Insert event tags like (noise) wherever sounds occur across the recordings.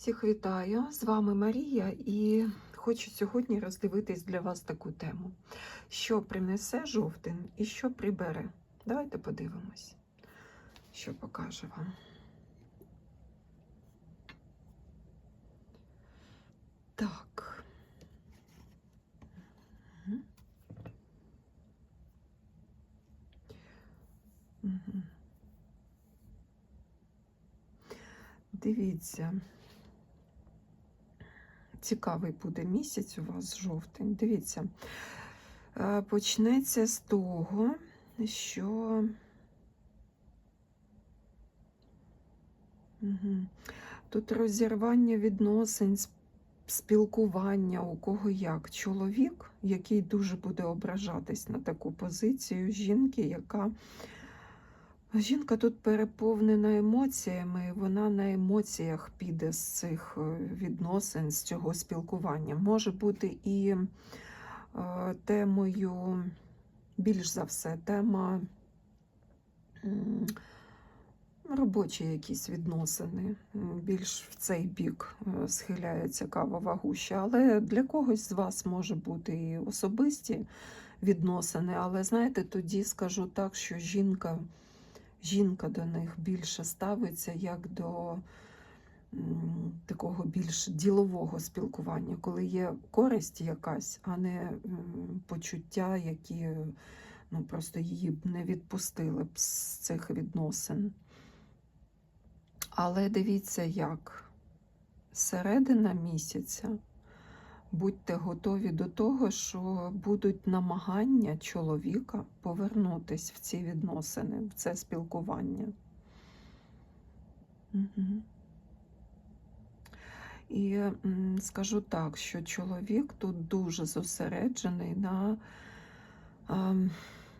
Всіх вітаю! З вами Марія і хочу сьогодні роздивитись для вас таку тему. Що принесе жовтень і що прибере? Давайте подивимось, що покаже вам. Так. Мгм. Дивіться. Цікавий буде місяць у вас жовтень. Дивіться, е, почнеться з того, що тут розірвання відносин, спілкування, у кого як. Чоловік, який дуже буде ображатись на таку позицію жінки, яка Жінка тут переповнена емоціями, вона на емоціях піде з цих е, відносин, з цього спілкування. Може бути і е, темою, більш за все, тема робочі якісь відносини. Більш в цей бік е, схиляється кава вагуща. Але для когось з вас може бути і особисті відносини. Але знаєте, тоді скажу так, що жінка жінка до них більше ставиться як до такого більш ділового спілкування, коли є користь якась, а не почуття, які ну, просто її б не відпустили б з цих відносин. Але дивіться, як середина місяця. Будьте готові до того, що будуть намагання чоловіка повернутись в ці відносини, в це спілкування. Угу. І скажу так, що чоловік тут дуже зосереджений на,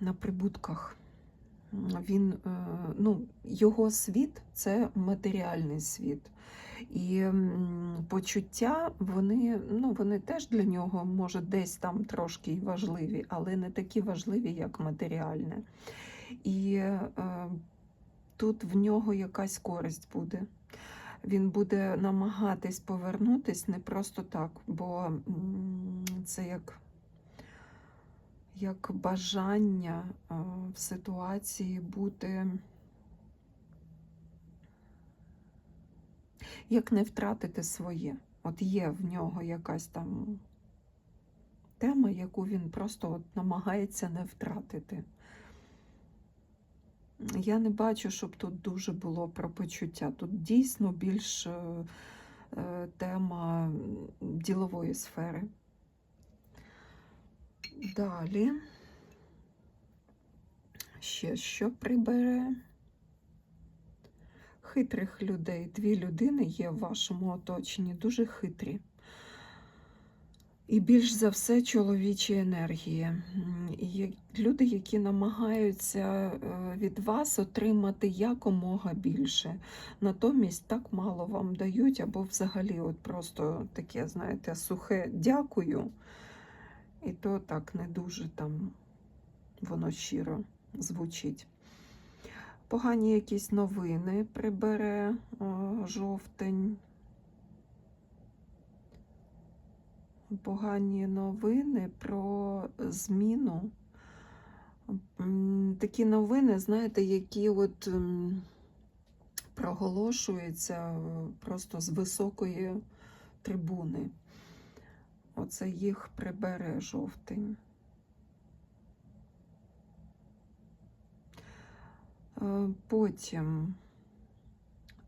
на прибутках. Він, е, ну, його світ це матеріальний світ. І почуття, вони, ну, вони теж для нього, може, десь там трошки важливі, але не такі важливі, як матеріальне. І е, тут в нього якась користь буде. Він буде намагатись повернутись не просто так, бо це як, як бажання е, в ситуації бути. як не втратити своє. От є в нього якась там тема, яку він просто от намагається не втратити. Я не бачу, щоб тут дуже було про почуття. Тут дійсно більш е, е, тема ділової сфери. Далі. Ще що прибере? хитрих людей. Дві людини є в вашому оточенні, дуже хитрі. І більш за все чоловічі енергії. Люди, які намагаються е, від вас отримати якомога більше. Натомість так мало вам дають, або взагалі от просто таке, знаєте, сухе дякую. І то так не дуже там воно щиро звучить. Погані якісь новини прибере жовтень. Погані новини про зміну. Такі новини, знаєте, які от проголошуються просто з високої трибуни. Оце їх прибере жовтень. Е, Потім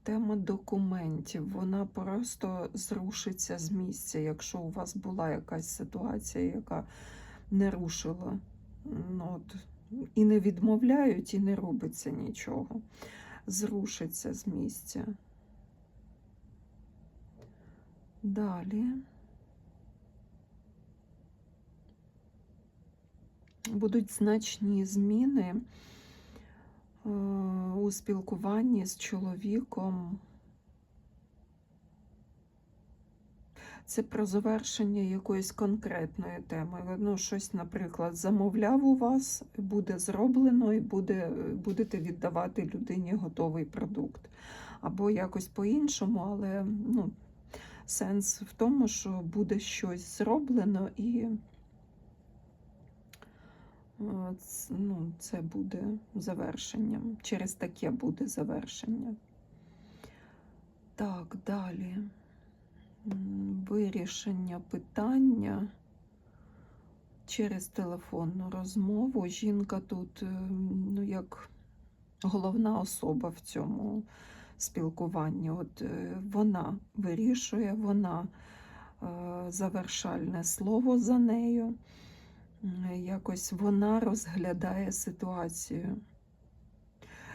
тема документів, вона просто зрушиться з місця, якщо у вас була якась ситуація, яка не рушила. Ну, от, і не відмовляють, і не робиться нічого. Зрушиться з місця. Далі. Будуть значні зміни е, у спілкуванні з чоловіком. Це про завершення якоїсь конкретної теми. Ну, щось, наприклад, замовляв у вас, буде зроблено і буде, будете віддавати людині готовий продукт. Або якось по-іншому, але ну, сенс в тому, що буде щось зроблено і ну, це буде завершенням. Через таке буде завершення. Так, далі. Вирішення питання через телефонну розмову. Жінка тут, е, ну, як головна особа в цьому спілкуванні. От е, вона вирішує, вона е, завершальне слово за нею. М, Якось вона розглядає ситуацію.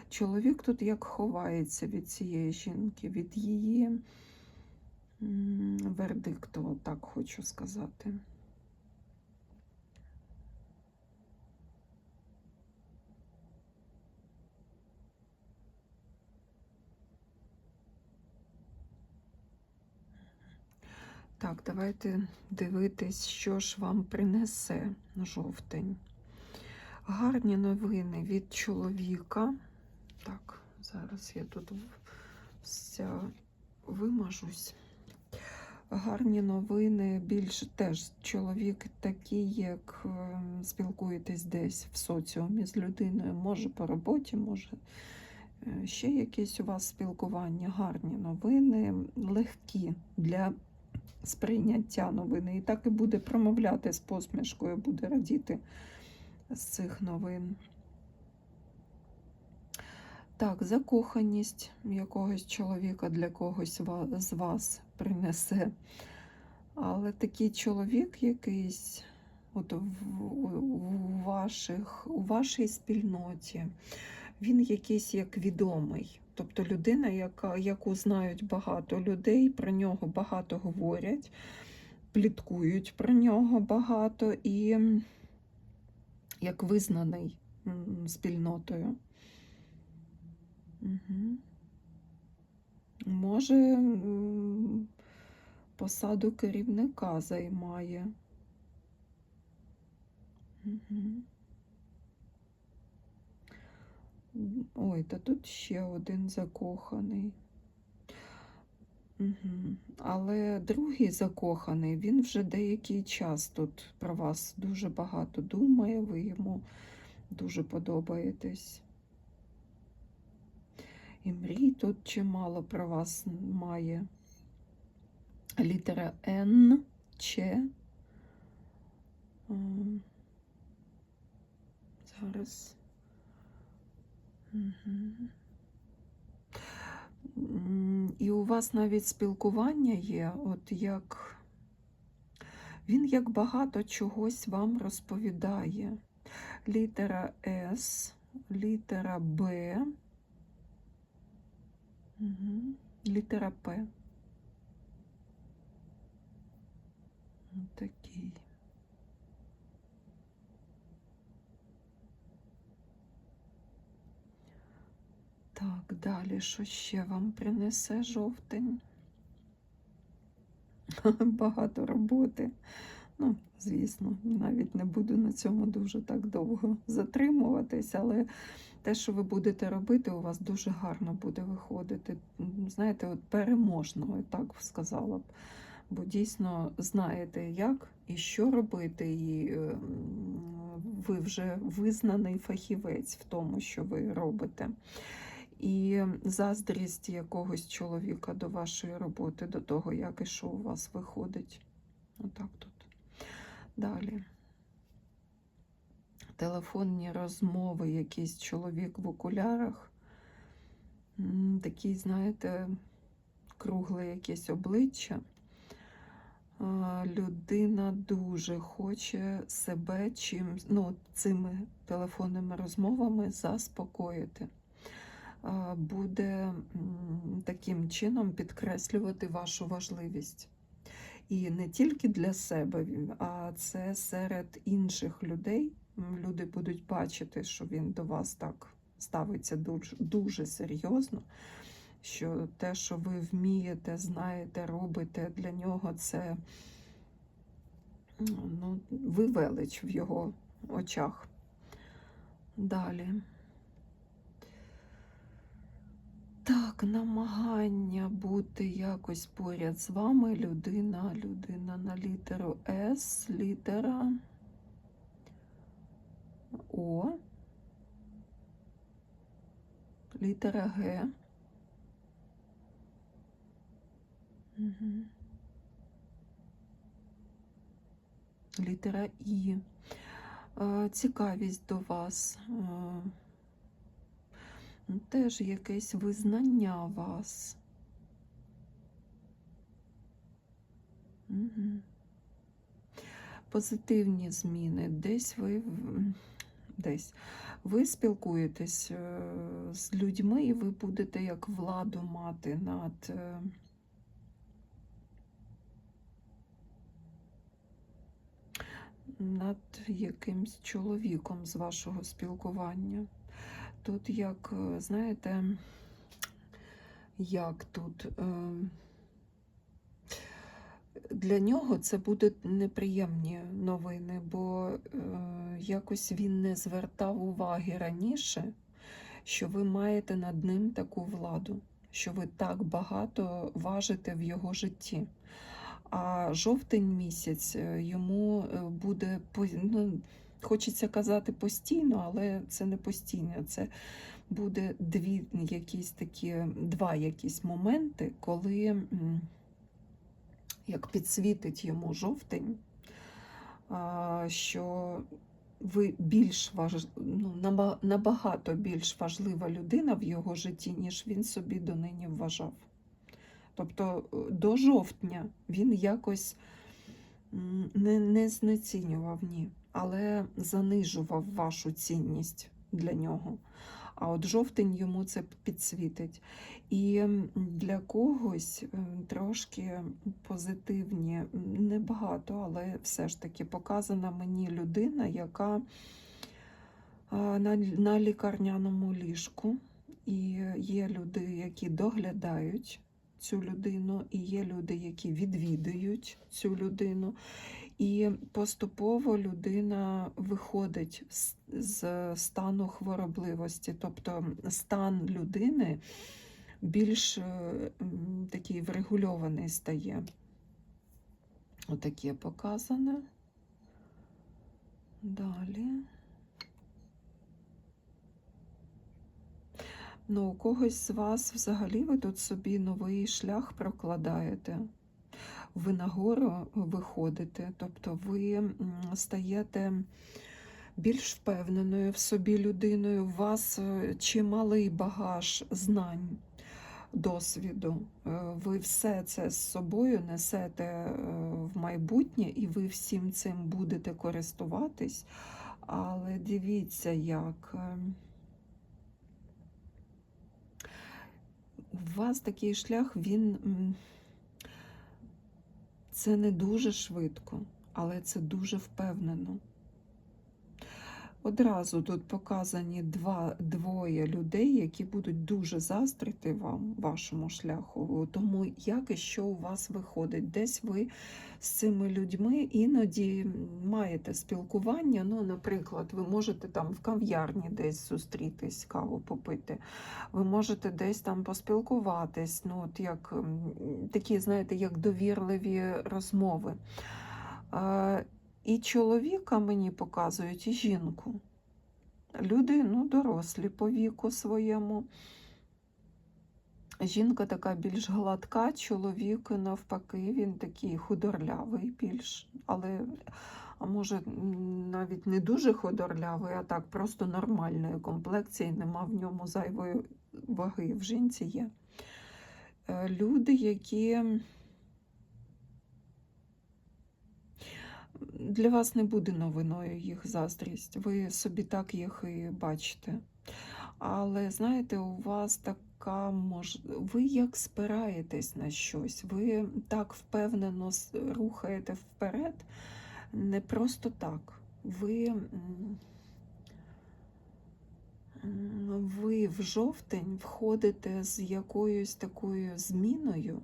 Чоловік тут як ховається від цієї жінки, від її вердикту, так хочу сказати. Так, давайте дивитись, що ж вам принесе жовтень. Гарні новини від чоловіка. Так, зараз я тут вся вимажусь. Гарні новини, більш теж чоловік такий, як е, спілкуєтесь десь в соціумі з людиною, може по роботі, може е, ще якісь у вас спілкування, гарні новини, легкі для сприйняття новини. І так і буде промовляти з посмішкою, буде радіти з цих новин. Так, закоханість якогось чоловіка для когось з вас принесе. Але такий чоловік якийсь от у ваших, у вашій спільноті, він якийсь як відомий. Тобто людина, яка, яку знають багато людей, про нього багато говорять, пліткують про нього багато і як визнаний спільнотою. Угу. Може, посаду керівника займає. Угу. Ой, та тут ще один закоханий. Угу. Але другий закоханий, він вже деякий час тут про вас дуже багато думає, ви йому дуже подобаєтесь. І мрій тут чимало про вас має. Літера Н, Ч. Зараз. І у вас навіть спілкування є, от як він як багато чогось вам розповідає. Літера С, літера Б, літера П. Такий. Так, далі, що ще вам принесе жовтень? (laughs) Багато роботи. Ну, звісно, навіть не буду на цьому дуже так довго затримуватись, але те, що ви будете робити, у вас дуже гарно буде виходити. Знаєте, от переможно, я так сказала б. Бо дійсно знаєте, як і що робити, і е, ви вже визнаний фахівець в тому, що ви робите. І заздрість якогось чоловіка до вашої роботи, до того, як і що у вас виходить. Отак тут. Далі. Телефонні розмови, якийсь чоловік в окулярах. Такий, знаєте, кругле якесь обличчя. Людина дуже хоче себе чим, ну, цими телефонними розмовами заспокоїти. Буде таким чином підкреслювати вашу важливість. І не тільки для себе, а це серед інших людей. Люди будуть бачити, що він до вас так ставиться дуже, дуже серйозно. Що те, що ви вмієте, знаєте, робите для нього, це ну, ви велич в його очах. Далі. Так, намагання бути якось поряд з вами. Людина, людина на літеру С, літера О, літера Г. Угу. Літера І. Е, Цікавість до вас. Теж якесь визнання вас. Угу. Позитивні зміни. Десь ви десь ви спілкуєтесь е, з людьми, і ви будете як владу мати над. е, над якимсь чоловіком з вашого спілкування. Тут, як, е, знаєте, як тут е, для нього це будуть неприємні новини, бо е, якось він не звертав уваги раніше, що ви маєте над ним таку владу, що ви так багато важите в його житті. А жовтень місяць йому буде ну, хочеться казати постійно, але це не постійно. Це буде дві якісь такі, два якісь моменти, коли як підсвітить йому жовтень, що ви більш важ... ну, набагато більш важлива людина в його житті, ніж він собі донині вважав. Тобто е, до жовтня він якось не, не знецінював, ні, але занижував вашу цінність для нього. А от жовтень йому це підсвітить. І для когось трошки позитивні, небагато, але все ж таки показана мені людина, яка на, на лікарняному ліжку. І є люди, які доглядають цю людину, і є люди, які відвідують цю людину. І поступово людина виходить з, стану хворобливості, тобто стан людини більш е, такий врегульований стає. Отаке показане. Далі. Ну, у когось з вас взагалі ви тут собі новий шлях прокладаєте. Ви нагору виходите, тобто ви стаєте більш впевненою в собі людиною. У вас е, чималий багаж знань, досвіду. Е, Ви все це з собою несете е, в майбутнє, і ви всім цим будете користуватись. Але дивіться, як. У вас такий шлях, він це не дуже швидко, але це дуже впевнено. Одразу тут показані два, двоє людей, які будуть дуже заздрити вам, вашому шляху. Тому як і що у вас виходить? Десь ви з цими людьми іноді маєте спілкування. Ну, наприклад, ви можете там в кав'ярні десь зустрітись, каву попити. Ви можете десь там поспілкуватись, ну, от як такі, знаєте, як довірливі розмови. І чоловіка мені показують, і жінку. Люди ну, дорослі по віку своєму. Жінка така більш гладка, чоловік навпаки, він такий худорлявий більш, але а може навіть не дуже худорлявий, а так просто нормальної комплекції, нема в ньому зайвої ваги. В жінці є. Е, Люди, які для вас не буде новиною їх заздрість. Ви собі так їх і бачите. Але знаєте, у вас така мож... ви як спираєтесь на щось, ви так впевнено рухаєте вперед, не просто так. Ви, ви в жовтень входите з якоюсь такою зміною,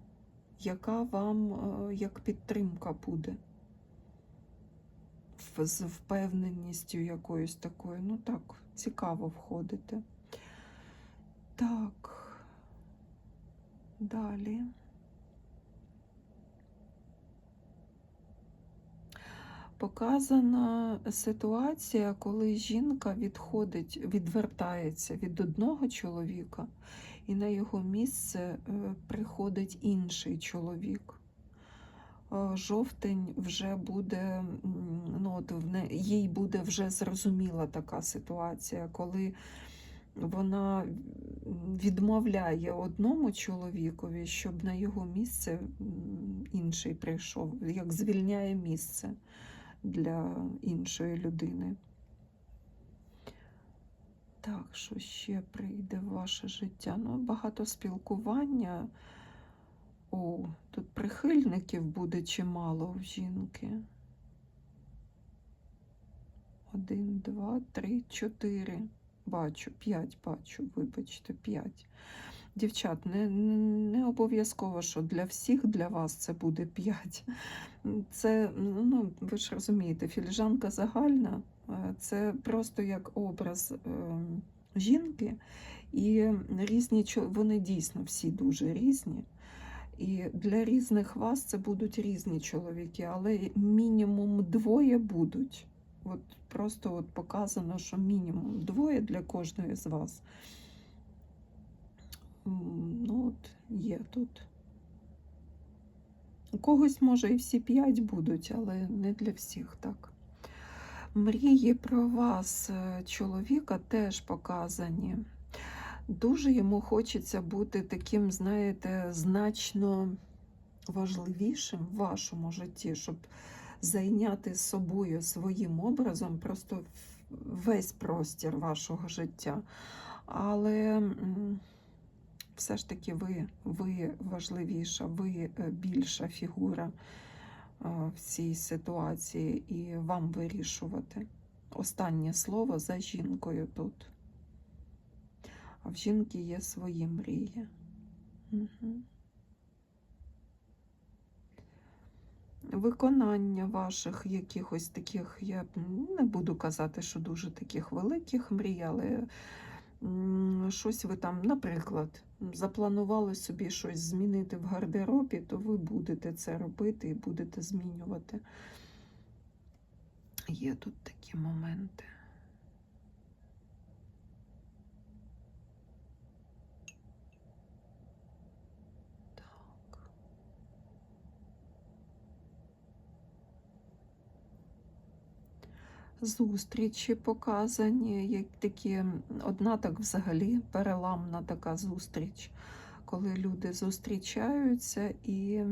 яка вам е, як підтримка буде. З впевненістю якоюсь такою. Ну так, цікаво входите. Так. Далі. Показана ситуація, коли жінка відходить, відвертається від одного чоловіка, і на його місце е, приходить інший чоловік. Е, Жовтень вже буде, ну, от в не- їй буде вже зрозуміла така ситуація, коли вона відмовляє одному чоловікові, щоб на його місце інший прийшов, як звільняє місце для іншої людини. Так, що ще прийде в ваше життя? Ну, багато спілкування. О, тут прихильників буде чимало в жінки. Один, два, три, чотири. Бачу, п'ять бачу, вибачте, п'ять. Дівчат, не, не обов'язково, що для всіх для вас це буде п'ять. Це, ну, ви ж розумієте, філіжанка загальна е, це просто як образ е, жінки, і різні вони дійсно всі дуже різні. І для різних вас це будуть різні чоловіки, але мінімум двоє будуть. От просто от показано, що мінімум двоє для кожної з вас. Ну, от є тут. У когось, може, і всі п'ять будуть, але не для всіх так. Мрії про вас, е, чоловіка, теж показані. Дуже йому хочеться бути таким, знаєте, значно важливішим в вашому житті, щоб зайняти собою своїм образом просто весь простір вашого життя. Але все ж таки ви, ви важливіша, ви е, більша фігура в цій ситуації, і вам вирішувати. Останнє слово за жінкою тут. А в жінки є свої мрії. Виконання ваших якихось таких, я не буду казати, що дуже таких великих мрій, але щось ви там, наприклад, запланували собі щось змінити в гардеробі, то ви будете це робити і будете змінювати. Є тут такі моменти. Зустрічі показані, як такі, одна так взагалі переламна така зустріч, коли люди зустрічаються і.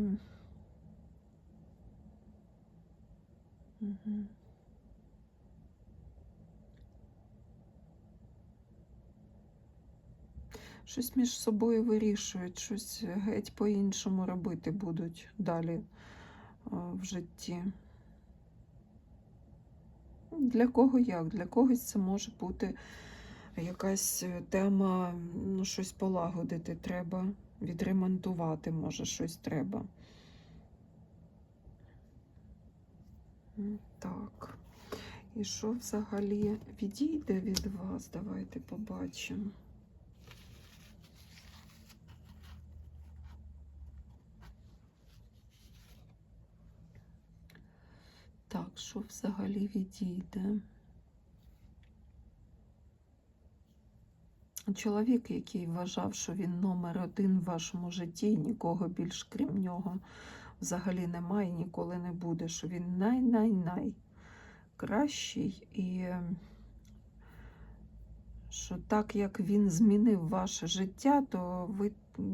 Щось між собою вирішують, щось геть по-іншому робити будуть далі в житті. Для кого як? Для когось це може бути якась е, тема, ну, щось полагодити треба, відремонтувати, може, щось треба. Так. І що взагалі відійде від вас? Давайте побачимо. Так, що взагалі відійде? Чоловік, який вважав, що він номер один в вашому житті, нікого більш крім нього взагалі немає, ніколи не буде, що він най-най-най кращий, і що так як він змінив ваше життя, то ви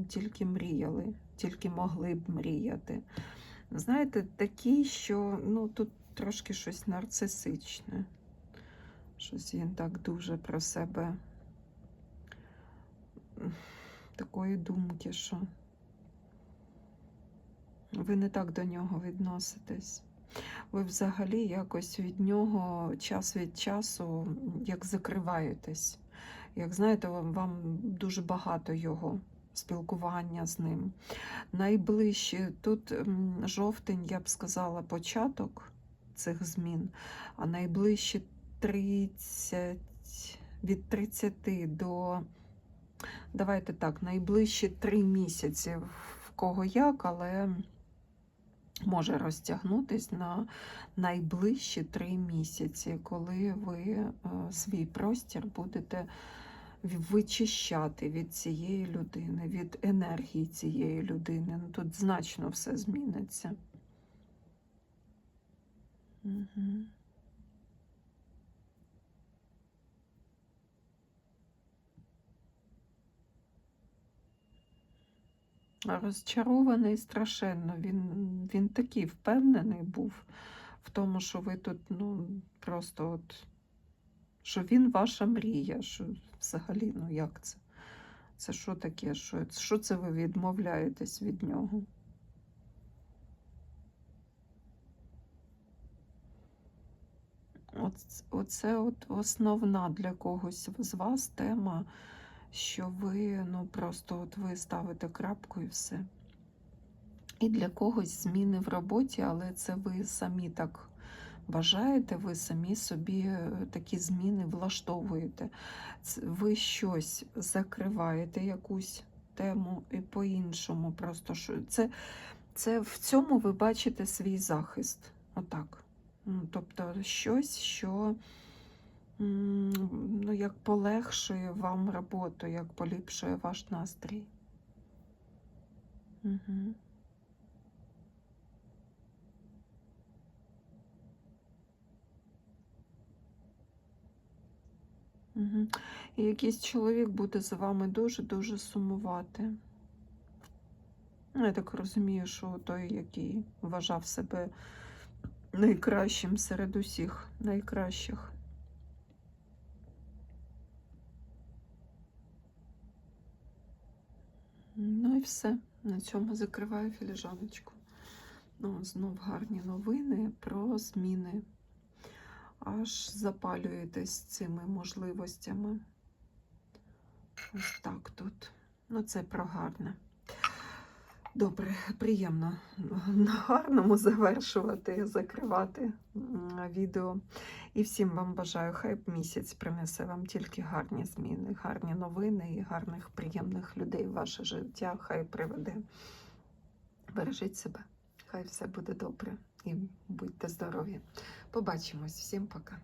тільки мріяли, тільки могли б мріяти. Знаєте, такий, що ну, тут трошки щось нарцисичне. Щось він так дуже про себе такої думки, що ви не так до нього відноситесь. Ви взагалі якось від нього час від часу як закриваєтесь. Як знаєте, вам, дуже багато його спілкування з ним. Найближче тут жовтень, я б сказала, початок цих змін, а найближче 30, від 30 до Давайте так, найближчі три місяці в кого як, але може розтягнутись на найближчі три місяці, коли ви е, свій простір будете вичищати від цієї людини, від енергії цієї людини. Ну, тут значно все зміниться. Розчарований страшенно. Він, він такий впевнений був в тому, що ви тут, ну, просто от, що він ваша мрія. Що взагалі, ну як це? Це що таке? Що, що це ви відмовляєтесь від нього? Оце от основна для когось з вас тема, що ви ну просто от ви ставите крапку і все. І для когось зміни в роботі, але це ви самі так бажаєте, ви самі собі е, такі зміни влаштовуєте. Ви щось закриваєте, якусь тему і по-іншому. Просто що це, це в цьому ви бачите свій захист. Отак. Тобто щось, що ну, як полегшує вам роботу, як поліпшує ваш настрій. Угу. Угу. І якийсь чоловік буде за вами дуже-дуже сумувати. Ну, Я так розумію, що той, який вважав себе найкращим серед усіх найкращих. Ну і все. На цьому закриваю філіжаночку. Ну, знов гарні новини про зміни. Аж запалюєтесь цими можливостями. Ось так тут. Ну, це про гарне. Добре, приємно на гарному завершувати, закривати відео. І всім вам бажаю, хай місяць принесе вам тільки гарні зміни, гарні новини і гарних, приємних людей в ваше життя. Хай приведе. Бережіть себе, хай все буде добре і будьте здорові. Побачимось. Всім пока.